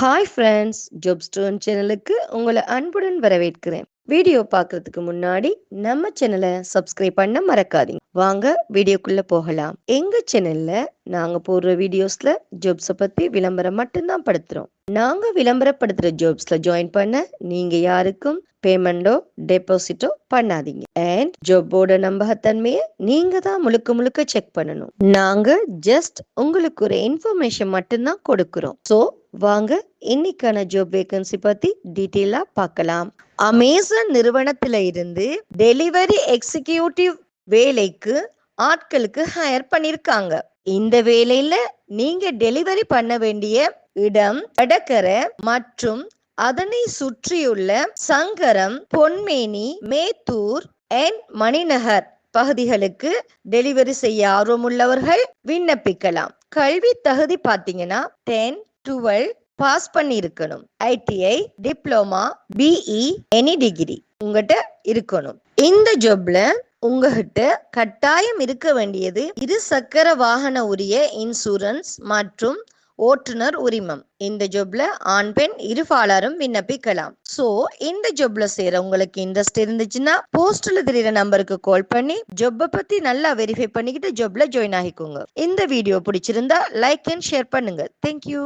Hi friends ஜோப் stone சேனலுக்கு உங்களை அன்புடன் வரவேற்கிறேன். வீடியோ பார்க்கறதுக்கு முன்னாடி நம்ம சேனலை சப்ஸ்கிரைப் பண்ண மறக்காதீங்க. வாங்க வீடியோக்குள்ள போகலாம். எங்க சேனல்ல நாங்க போடுற வீடியோஸ்ல ஜாப்ஸை பத்தி விளம்பரம் மட்டும்தான் படுத்துறோம். நாங்க விளம்பரப்படுத்துற ஜாப்ஸ்ல ஜாயின் பண்ண நீங்க யாருக்கும் பேமெண்டோ டெபாசிட்டோ பண்ணாதீங்க. அண்ட் ஜாப்போட நம்பகத்தன்மையை நீங்க தான் முழுக்க முழுக்க செக் பண்ணணும். நாங்க ஜஸ்ட் உங்களுக்கு ஒரு இன்ஃபர்மேஷன் மட்டும்தான் கொடுக்கிறோம். ஸோ வாங்க இன்னைக்கான ஜாப் வேகன்சி பத்தி டீட்டெயிலா பார்க்கலாம். அமேசான் நிறுவனத்தில இருந்து டெலிவரி எக்ஸிகியூட்டிவ் வேலைக்கு ஆட்களுக்கு ஹையர் பண்ணிருக்காங்க. இந்த வேலையில நீங்க டெலிவரி பண்ண வேண்டிய இடம் கடற்கரை மற்றும் அதனை சுற்றியுள்ள சங்கரம் பொன்மேனி மேத்தூர் அண்ட் மணிநகர் பகுதிகளுக்கு டெலிவரி செய்ய ஆர்வமுள்ளவர்கள் விண்ணப்பிக்கலாம். கல்வி தகுதி பார்த்தீங்கன்னா டென் டுவெல் பாஸ் பண்ணியிருக்கணும். ITI diploma BE any degree உங்ககிட்ட இருக்கணும். இந்த ஜாப்ல உங்ககிட்ட கட்டாயம் இருக்க வேண்டியது இரு சக்கர வாகன உரிய இன்சூரன்ஸ் மற்றும் ஓட்டுநர் உரிமம். இந்த ஜாப்ல ஆண் பெண் இருபாலரும் விண்ணப்பிக்கலாம். சோ இந்த ஜாப்ல சேர உங்களுக்கு இன்ட்ரெஸ்ட் இருந்துச்சுன்னா போஸ்ட்ல தெரியுற நம்பருக்கு கால் பண்ணி ஜாப்பை பத்தி நல்லா வெரிஃபை பண்ணிக்கிட்டு ஜாப்ல ஜாயின் ஆகிக்கோங்க. இந்த வீடியோ பிடிச்சிருந்தா லைக் அண்ட் ஷேர் பண்ணுங்க. Thank you